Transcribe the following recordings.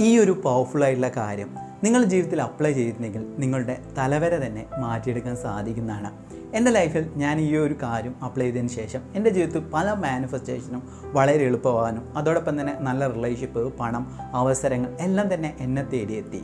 ഈ ഒരു പവർഫുൾ ആയിട്ടുള്ള കാര്യം നിങ്ങൾ ജീവിതത്തിൽ അപ്ലൈ ചെയ്തിട്ടുണ്ടെങ്കിൽ നിങ്ങളുടെ തലവര തന്നെ മാറ്റിയെടുക്കാൻ സാധിക്കുന്നതാണ്. എന്റെ ലൈഫിൽ ഞാൻ ഈ ഒരു കാര്യം അപ്ലൈ ചെയ്തതിന് ശേഷം എന്റെ ജീവിതത്തിൽ പല മാനിഫെസ്റ്റേഷനും വളരെ എളുപ്പമാകാനും അതോടൊപ്പം തന്നെ നല്ല റിലേഷൻഷിപ്പ് പണം അവസരങ്ങൾ എല്ലാം തന്നെ എന്നെ തേടിയെത്തി.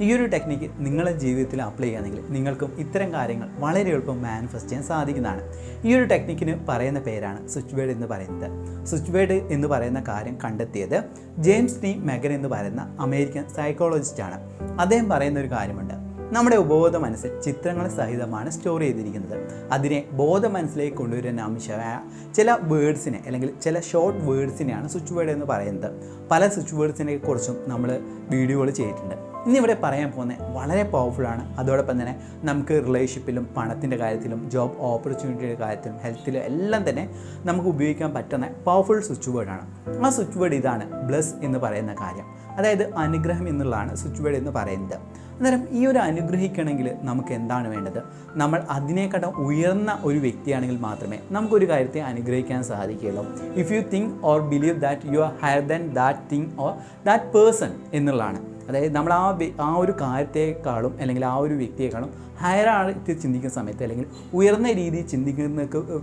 ഈ ഒരു ടെക്നിക്ക് നിങ്ങളുടെ ജീവിതത്തിൽ അപ്ലൈ ചെയ്യുകയാണെങ്കിൽ നിങ്ങൾക്കും ഇത്തരം കാര്യങ്ങൾ വളരെ എളുപ്പം മാനിഫെസ്റ്റ് ചെയ്യാൻ സാധിക്കുന്നതാണ്. ഈ ഒരു ടെക്നിക്കിന് പറയുന്ന പേരാണ് സ്വിച്ച് വേർഡ് എന്ന് പറയുന്നത്. സ്വിച്ച് വേർഡ് എന്ന് പറയുന്ന കാര്യം കണ്ടെത്തിയത് ജെയിംസ് ടി. മെഗൻ എന്ന് പറയുന്ന അമേരിക്കൻ സൈക്കോളജിസ്റ്റാണ് അദ്ദേഹം പറയുന്ന ഒരു കാര്യമുണ്ട്. നമ്മുടെ ഉപബോധ മനസ്സിൽ ചിത്രങ്ങൾ സഹിതമാണ് സ്റ്റോർ ചെയ്തിരിക്കുന്നത്. അതിനെ ബോധ മനസ്സിലേക്ക് കൊണ്ടുവരുന്ന അംശമായ ചില വേർഡ്സിനെ അല്ലെങ്കിൽ ചില ഷോർട്ട് വേർഡ്സിനെയാണ് സ്വിച്ച് വേർഡ് എന്ന് പറയുന്നത്. പല സ്വിച്ച് വേർഡ്സിനെ കുറിച്ചും നമ്മൾ വീഡിയോകൾ ചെയ്തിട്ടുണ്ട്. ഇന്നിവിടെ പറയാൻ പോകുന്നത് വളരെ പവർഫുള്ളാണ് അതോടൊപ്പം തന്നെ നമുക്ക് റിലേഷൻഷിപ്പിലും പണത്തിന്റെ കാര്യത്തിലും ജോബ് ഓപ്പർച്യൂണിറ്റിയുടെ കാര്യത്തിലും ഹെൽത്തിലും എല്ലാം തന്നെ നമുക്ക് ഉപയോഗിക്കാൻ പറ്റുന്ന പവർഫുൾ സ്വിച്ച് വേർഡാണ് ആ സ്വിച്ച് വേർഡ് ഇതാണ് ബ്ലസ് എന്ന് പറയുന്ന കാര്യം. അതായത് അനുഗ്രഹം എന്നുള്ളതാണ് സ്വിച്ച് വേർഡ് എന്ന് പറയുന്നത്. അന്നേരം ഈ ഒരു അനുഗ്രഹിക്കണമെങ്കിൽ നമുക്ക് എന്താണ് വേണ്ടത്? നമ്മൾ അതിനേക്കാൾ ഉയർന്ന ഒരു വ്യക്തിയാണെങ്കിൽ മാത്രമേ നമുക്കൊരു കാര്യത്തെ അനുഗ്രഹിക്കാൻ സാധിക്കുകയുള്ളൂ. If you think or believe that you are higher than that thing or that person എന്നുള്ളതാണ്. അതായത് നമ്മൾ ആ ആ ഒരു കാര്യത്തെക്കാളും അല്ലെങ്കിൽ ആ ഒരു വ്യക്തിയെക്കാളും ഹയർ ആയിട്ട് ചിന്തിക്കുന്ന സമയത്ത് അല്ലെങ്കിൽ ഉയർന്ന രീതിയിൽ ചിന്തിക്കുന്ന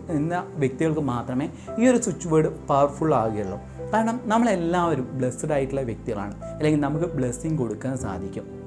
എന്ന വ്യക്തികൾക്ക് മാത്രമേ ഈ ഒരു സ്വിച്ച് വേർഡ് പവർഫുൾ ആകുകയുള്ളൂ. കാരണം നമ്മളെല്ലാവരും ബ്ലെസ്ഡ് ആയിട്ടുള്ള വ്യക്തികളാണ്. അല്ലെങ്കിൽ നമുക്ക് ബ്ലെസ്സിങ് കൊടുക്കാൻ സാധിക്കും.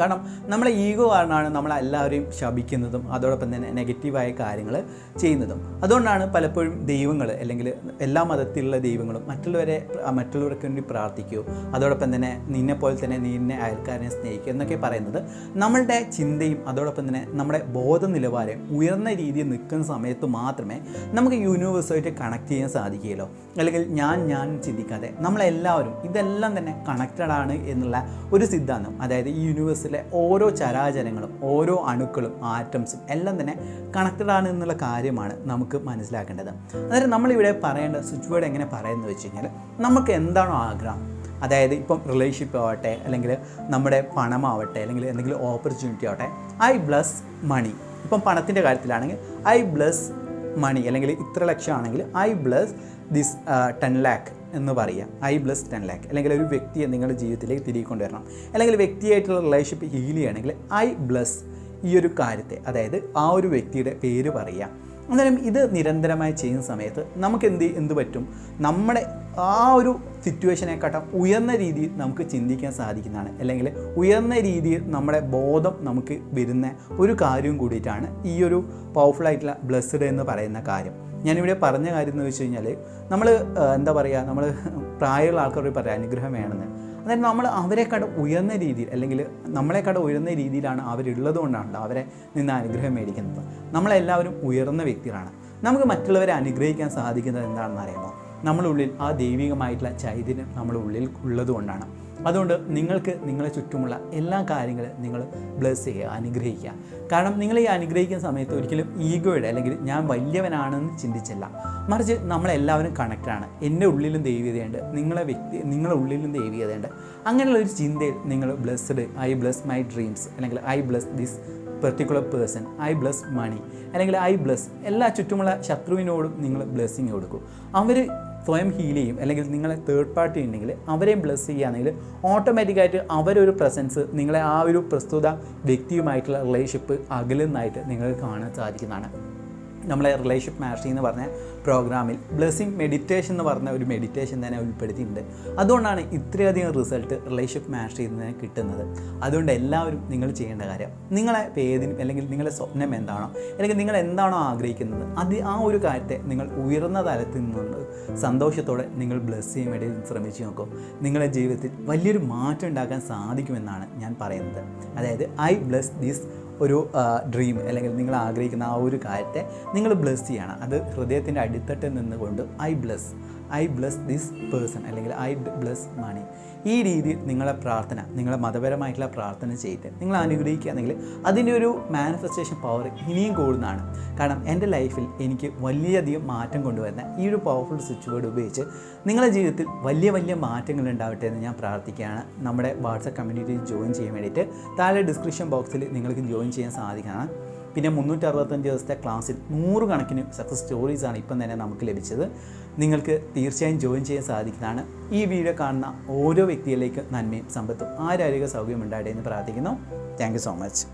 കാരണം നമ്മളെ ഈഗോ കാരണമാണ് നമ്മളെല്ലാവരെയും ശപിക്കുന്നതും അതോടൊപ്പം തന്നെ നെഗറ്റീവായ കാര്യങ്ങൾ ചെയ്യുന്നതും. അതുകൊണ്ടാണ് പലപ്പോഴും ദൈവങ്ങൾ അല്ലെങ്കിൽ എല്ലാ മതത്തിലുള്ള ദൈവങ്ങളും മറ്റുള്ളവരെ മറ്റുള്ളവർക്ക് വേണ്ടി പ്രാർത്ഥിക്കൂ അതോടൊപ്പം തന്നെ നിന്നെ പോലെ തന്നെ നിന്നെ അയൽക്കാരനെ സ്നേഹിക്കുക എന്നൊക്കെ പറയുന്നത് നമ്മളുടെ ചിന്തയും അതോടൊപ്പം തന്നെ നമ്മുടെ ബോധ നിലവാരം ഉയർന്ന രീതിയിൽ നിൽക്കുന്ന സമയത്ത് മാത്രമേ നമുക്ക് യൂണിവേഴ്സുമായിട്ട് കണക്ട് ചെയ്യാൻ സാധിക്കുകയുള്ളൂ. അല്ലെങ്കിൽ ഞാൻ ഞാൻ ചിന്തിക്കാതെ നമ്മളെല്ലാവരും ഇതെല്ലാം തന്നെ കണക്റ്റഡ് ആണ് എന്നുള്ള ഒരു സിദ്ധാന്തം. അതായത് ഈ യൂണിവേഴ്സിലെ ഓരോ ചരാചരങ്ങളും ഓരോ അണുക്കളും ആറ്റംസും എല്ലാം തന്നെ കണക്റ്റഡ് ആണ് എന്നുള്ള കാര്യമാണ് നമുക്ക് മനസ്സിലാക്കേണ്ടത്. അതായത് നമ്മളിവിടെ പറയേണ്ട സ്വിച്ച് വേർഡ് എങ്ങനെ പറയുന്നത് വെച്ച് കഴിഞ്ഞാൽ നമുക്ക് എന്താണോ ആഗ്രഹം. അതായത് ഇപ്പം റിലേഷൻഷിപ്പ് ആവട്ടെ അല്ലെങ്കിൽ നമ്മുടെ പണമാവട്ടെ അല്ലെങ്കിൽ എന്തെങ്കിലും ഓപ്പർച്യൂണിറ്റി ആവട്ടെ ഐ ബ്ലസ് മണി ഇപ്പം പണത്തിന്റെ കാര്യത്തിലാണെങ്കിൽ ഐ ബ്ലസ് മണി അല്ലെങ്കിൽ ഇത്ര ലക്ഷം ആണെങ്കിൽ I bless this ten lakh എന്ന് പറയുക ഐ ബ്ലസ് ടെൻ ലാക്ക് അല്ലെങ്കിൽ ഒരു വ്യക്തിയെ നിങ്ങളുടെ ജീവിതത്തിലേക്ക് തിരികെ കൊണ്ടുവരണം. അല്ലെങ്കിൽ വ്യക്തിയായിട്ടുള്ള റിലേഷൻഷിപ്പ് ഹീൽ ചെയ്യണമെങ്കിൽ ഐ ബ്ലസ് ഈ ഒരു കാര്യത്തെ അതായത് ആ ഒരു വ്യക്തിയുടെ പേര് പറയുക അന്നേരം ഇത് നിരന്തരമായി ചെയ്യുന്ന സമയത്ത് നമുക്ക് എന്ത് എന്ത് പറ്റും? നമ്മുടെ ആ ഒരു സിറ്റുവേഷനെക്കാട്ടും ഉയർന്ന രീതിയിൽ നമുക്ക് ചിന്തിക്കാൻ സാധിക്കുന്നതാണ്. അല്ലെങ്കിൽ ഉയർന്ന രീതിയിൽ നമ്മുടെ ബോധം നമുക്ക് വരുന്ന ഒരു കാര്യവും കൂടിയിട്ടാണ് ഈ ഒരു പവർഫുൾ ആയിട്ടുള്ള ബ്ലസ്ഡ് എന്ന് പറയുന്ന കാര്യം. ഞാനിവിടെ പറഞ്ഞ കാര്യം എന്ന് വെച്ച് കഴിഞ്ഞാൽ നമ്മൾ എന്താ പറയുക നമ്മൾ പ്രായമുള്ള ആൾക്കാരോട് പറയാം അനുഗ്രഹം വേണമെന്ന്. അതായത് നമ്മൾ അവരെക്കാട് ഉയർന്ന രീതിയിൽ അല്ലെങ്കിൽ നമ്മളെക്കാട് ഉയർന്ന രീതിയിലാണ് അവരുള്ളത് കൊണ്ടാണല്ലോ അവരെ നിന്ന് അനുഗ്രഹം മേടിക്കുന്നത്. നമ്മളെല്ലാവരും ഉയർന്ന വ്യക്തികളാണ്. നമുക്ക് മറ്റുള്ളവരെ അനുഗ്രഹിക്കാൻ സാധിക്കുന്നത് എന്താണെന്ന് അറിയുമോ? നമ്മളുള്ളിൽ ആ ദൈവികമായിട്ടുള്ള ചൈതന്യം നമ്മുടെ ഉള്ളിൽ ഉള്ളത് കൊണ്ടാണ്. അതുകൊണ്ട് നിങ്ങൾക്ക് നിങ്ങളെ ചുറ്റുമുള്ള എല്ലാ കാര്യങ്ങളും നിങ്ങൾ ബ്ലെസ് ചെയ്യുക അനുഗ്രഹിക്കുക. കാരണം നിങ്ങൾ ഈ അനുഗ്രഹിക്കുന്ന സമയത്ത് ഒരിക്കലും ഈഗോയുടെ അല്ലെങ്കിൽ ഞാൻ വലിയവനാണെന്ന് ചിന്തിച്ചില്ല. മറിച്ച് നമ്മളെല്ലാവരും കണക്റ്റാണ് എന്റെ ഉള്ളിലും ദൈവികതയുണ്ട് നിങ്ങളെ വ്യക്തി നിങ്ങളുടെ ഉള്ളിലും ദൈവികതയുണ്ട് അങ്ങനെയുള്ള ഒരു ചിന്തയിൽ നിങ്ങൾ blessed I bless my dreams അല്ലെങ്കിൽ I bless this particular person I bless money അല്ലെങ്കിൽ ഐ ബ്ലസ് എല്ലാ ചുറ്റുമുള്ള ശത്രുവിനോടും നിങ്ങൾ ബ്ലെസ്സിങ് കൊടുക്കും. അവർ സ്വയം ഹീൽ ചെയ്യും. അല്ലെങ്കിൽ നിങ്ങളെ തേർഡ് പാർട്ടി ഉണ്ടെങ്കിൽ അവരെയും ബ്ലസ് ചെയ്യുകയാണെങ്കിൽ ഓട്ടോമാറ്റിക്കായിട്ട് അവരൊരു പ്രസൻസ് നിങ്ങളെ ആ ഒരു പ്രസ്തുത വ്യക്തിയുമായിട്ടുള്ള റിലേഷൻഷിപ്പ് അകലുന്നതായിട്ട് നിങ്ങൾക്ക് കാണാൻ സാധിക്കുന്നതാണ്. നമ്മളെ റിലേഷൻഷിപ്പ് മാസ്റ്ററി എന്ന് പറഞ്ഞ പ്രോഗ്രാമിൽ ബ്ലെസ്സിങ് മെഡിറ്റേഷൻ എന്ന് പറഞ്ഞ ഒരു മെഡിറ്റേഷൻ തന്നെ ഉൾപ്പെടുത്തിയിട്ടുണ്ട്. അതുകൊണ്ടാണ് ഇത്രയധികം റിസൾട്ട് റിലേഷൻഷിപ്പ് മാസ്റ്ററിയിൽ നിന്ന് കിട്ടുന്നത്. അതുകൊണ്ട് എല്ലാവരും നിങ്ങൾ ചെയ്യേണ്ട കാര്യം നിങ്ങളെ വേദന അല്ലെങ്കിൽ നിങ്ങളുടെ സ്വപ്നം എന്താണോ അല്ലെങ്കിൽ നിങ്ങൾ എന്താണോ ആഗ്രഹിക്കുന്നത് അത് ആ ഒരു കാര്യത്തെ നിങ്ങൾ ഉയർന്ന തലത്തിൽ നിന്നുകൊണ്ട് സന്തോഷത്തോടെ നിങ്ങൾ ബ്ലെസ് ചെയ്യാൻ വേണ്ടി ശ്രമിച്ചു നോക്കും. നിങ്ങളുടെ ജീവിതത്തിൽ വലിയൊരു മാറ്റം ഉണ്ടാക്കാൻ സാധിക്കുമെന്നാണ് ഞാൻ പറയുന്നത്. അതായത് ഐ ബ്ലെസ് ദിസ് ഒരു ഡ്രീം അല്ലെങ്കിൽ നിങ്ങൾ ആഗ്രഹിക്കുന്ന ആ ഒരു കാര്യത്തെ നിങ്ങൾ ബ്ലസ് ചെയ്യണം. അത് ഹൃദയത്തിന്റെ അടിത്തട്ടിൽ നിന്നുകൊണ്ട് I bless I bless this person അല്ലെങ്കിൽ ഐ ബ്ലസ് മണി ഈ രീതിയിൽ നിങ്ങളെ പ്രാർത്ഥന നിങ്ങളെ മതപരമായിട്ടുള്ള പ്രാർത്ഥന ചെയ്തിട്ട് നിങ്ങൾ അനുഗ്രഹിക്കുകയാണെങ്കിൽ അതിന്റെ ഒരു മാനിഫെസ്റ്റേഷൻ പവർ ഇനിയും കൂടുന്നതാണ്. കാരണം എന്റെ ലൈഫിൽ എനിക്ക് വലിയധികം മാറ്റം കൊണ്ടുവരുന്ന ഈ ഒരു പവർഫുൾ സ്വിച്ച് ബോർഡ് ഉപയോഗിച്ച് നിങ്ങളുടെ ജീവിതത്തിൽ വലിയ വലിയ മാറ്റങ്ങൾ ഉണ്ടാവട്ടെ എന്ന് ഞാൻ പ്രാർത്ഥിക്കുകയാണ്. നമ്മുടെ വാട്സപ്പ് കമ്മ്യൂണിറ്റി ജോയിൻ ചെയ്യാൻ വേണ്ടിയിട്ട് താഴെ ഡിസ്ക്രിപ്ഷൻ ബോക്സിൽ നിങ്ങൾക്ക് ജോയിൻ ചെയ്യാൻ സാധിക്കുന്നതാണ്. പിന്നെ മുന്നൂറ്റി അറുപത്തഞ്ച് ദിവസത്തെ ക്ലാസ്സിൽ നൂറുകണക്കിന് സക്സസ് സ്റ്റോറീസാണ് ഇപ്പം തന്നെ നമുക്ക് ലഭിച്ചത്. നിങ്ങൾക്ക് തീർച്ചയായും ജോയിൻ ചെയ്യാൻ സാധിക്കുന്നതാണ്. ഈ വീഡിയോ കാണുന്ന ഓരോ വ്യക്തിയിലേക്ക് നന്മയും സമ്പത്തും ആരോഗ്യ സൗകര്യം ഉണ്ടാകട്ടെ എന്ന് പ്രാർത്ഥിക്കുന്നു. Thank so much